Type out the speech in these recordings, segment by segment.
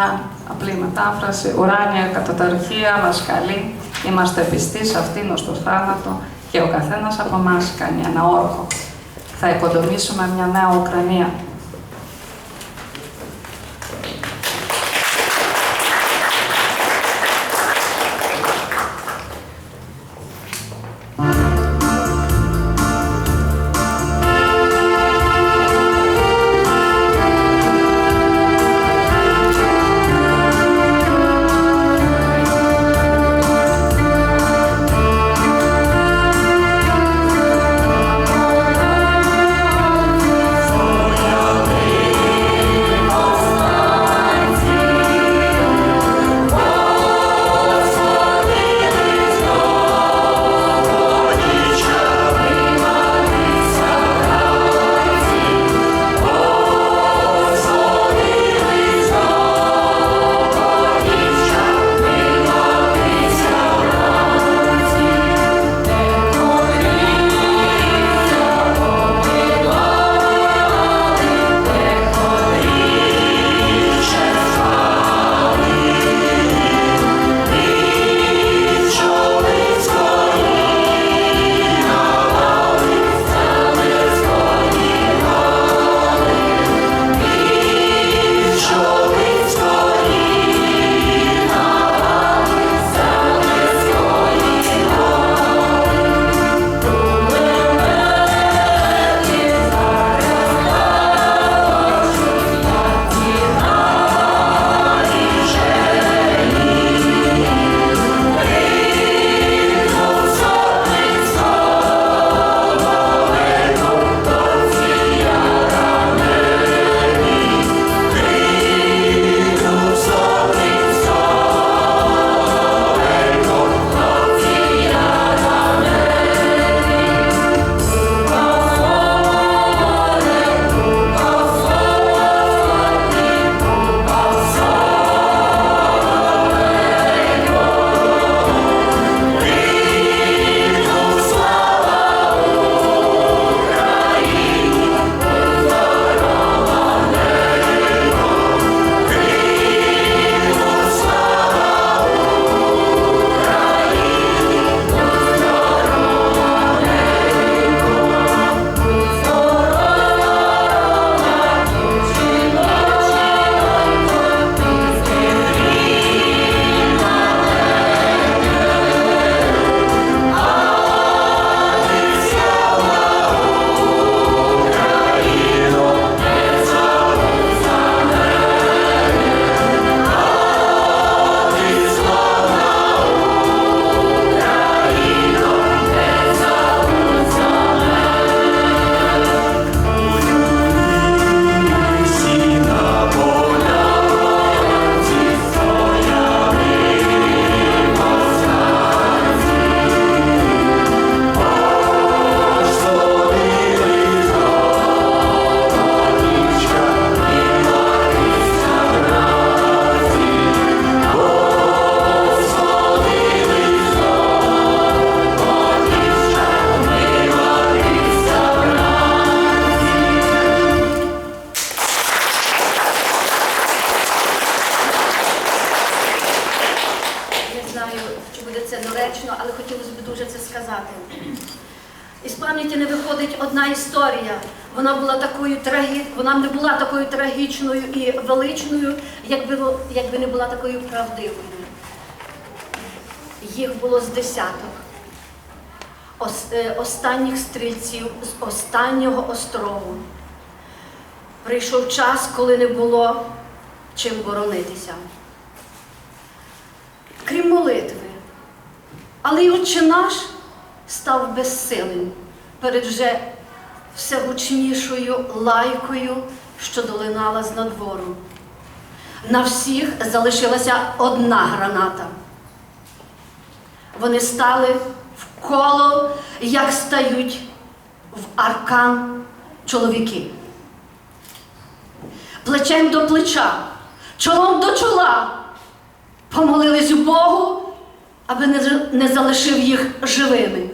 τους ε, κάνω μια απλή μετάφραση. Ουράνια καταταρχία μας καλεί, είμαστε πιστοί σε αυτήν ως το θάνατο και ο καθένας από εμάς κάνει ένα όρκο. Θα οικοδομήσουμε μια νέα Ουκρανία. Вона не була такою трагічною і величною, якби, якби не була такою правдивою. Їх було з десяток. Е, Останніх стрільців з останнього острову. Прийшов час, коли не було чим боронитися крім молитви. Але й Отче наш став безсилим перед вже все гучнішою лайкою, що долинала з надвору. На всіх залишилася одна граната. Вони стали в коло, як стають в аркан чоловіки. Плечем до плеча, чолом до чола помолились у Богу, аби не, залишив їх живими.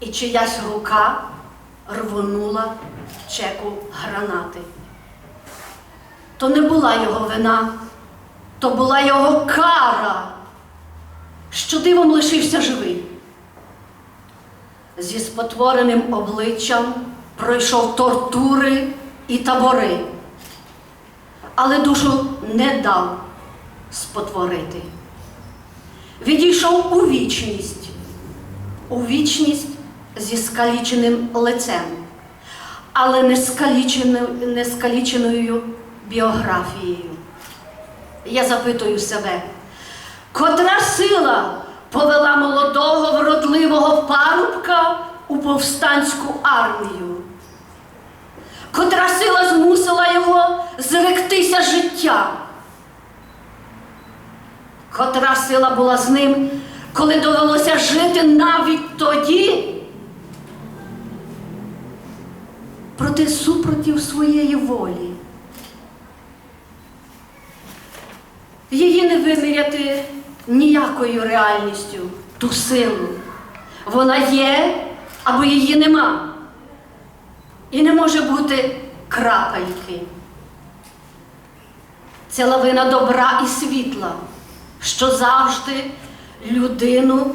І чиясь рука рвонула чеку гранати. то не була його вина, то була його кара, що дивом лишився живий. Зі спотвореним обличчям пройшов тортури і табори, але душу не дав спотворити. Відійшов у вічність, у вічність зі скаліченим лицем, але не, скаліченою, не скаліченою біографією. Я запитую себе, котра сила повела молодого вродливого парубка у повстанську армію? Котра сила змусила його зректися життя? Котра сила була з ним, коли довелося жити навіть тоді, проти супротив своєї волі. Її не виміряти ніякою реальністю, ту силу. Вона є або її нема. І не може бути крапельки. Це лавина добра і світла, що завжди людину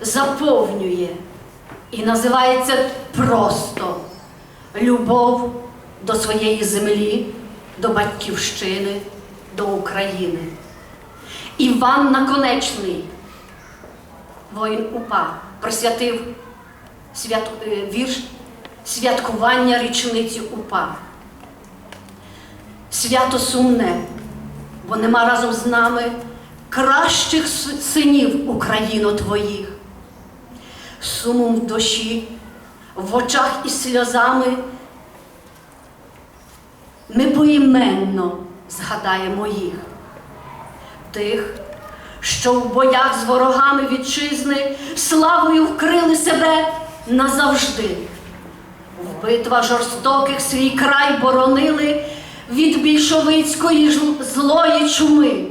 заповнює і називається просто любов до своєї землі, до батьківщини, до України. Іван Наконечний, воїн УПА, присвятив свят... е, вірш святкування річниці УПА. Свято сумне, бо нема разом з нами кращих синів Україно твоїх. Сумом в душі, в очах і сльозами ми поіменно згадаємо їх, тих, що в боях з ворогами вітчизни славою вкрили себе назавжди. В битвах жорстоких свій край боронили від більшовицької злої чуми.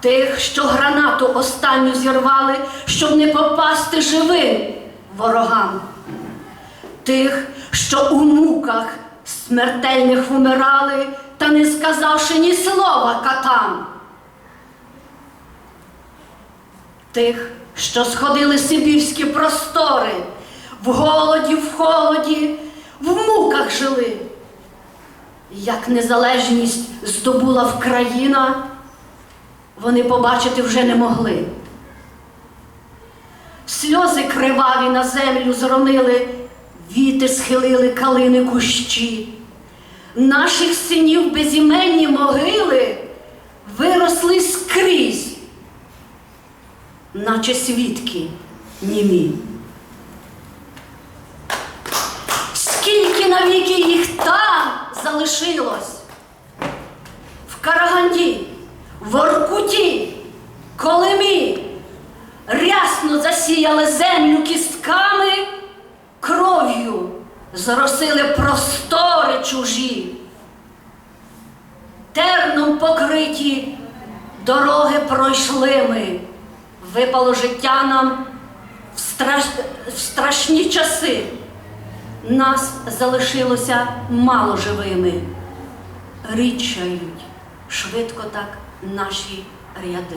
Тих, що гранату останню зірвали, щоб не попасти живим ворогам. Тих, що у муках смертельних вмирали, та не сказавши ні слова катам. Тих, що сходили сибірські простори, в голоді, в холоді, в муках жили. Як незалежність здобула Вкраїна, вони побачити вже не могли. Сльози криваві на землю зронили, віти схилили калини кущі. Наших синів безіменні могили виросли скрізь, наче свідки німі. Скільки навіки їх там залишилось? В Караганді, в Оркуті, Колимі рясно засіяли землю кістками, кров'ю заросили простори чужі, терном покриті дороги пройшли ми, випало життя нам в, страш... в страшні часи. Нас залишилося мало живими. Рідчають швидко так наші ряди.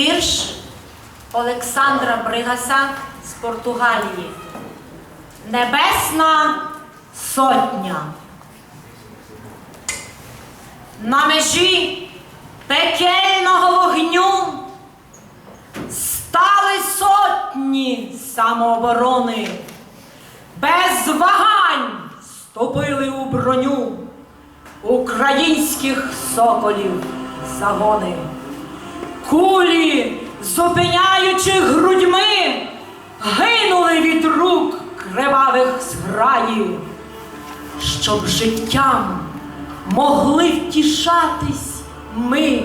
Вірш Олександра Бригаса з Португалії. Небесна сотня. На межі пекельного вогню стали сотні самооборони, без вагань ступили у броню українських соколів загони. Кулі, зупиняючи грудьми, гинули від рук кривавих зграїв, щоб життям могли втішатись ми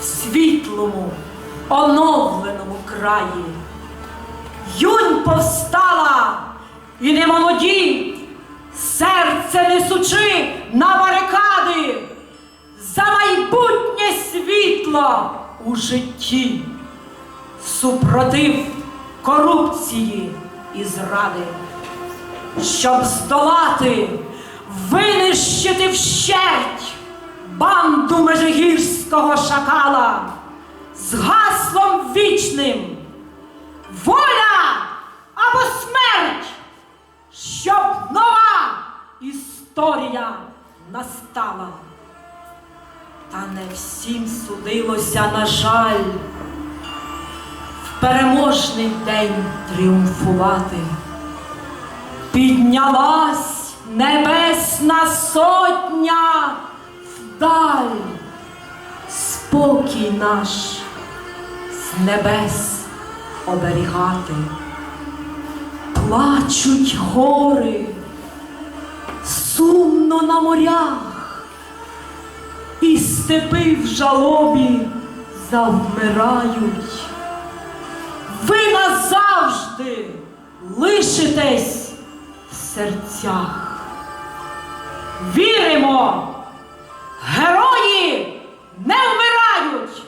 в світлому, оновленому краї. Юнь повстала і не молоді, серце несучи на барикади за майбутнє світло у житті, супротив корупції і зради, щоб здолати, винищити вщерть банду межигірського шакала з гаслом вічним воля або смерть, щоб нова історія настала. Та не всім судилося, на жаль, в переможний день тріумфувати. Піднялась небесна сотня вдаль, спокій наш з небес оберігати. Плачуть гори, сумно на морях, і степи в жалобі завмирають. Ви назавжди лишитесь в серцях. Віримо, герої не вмирають!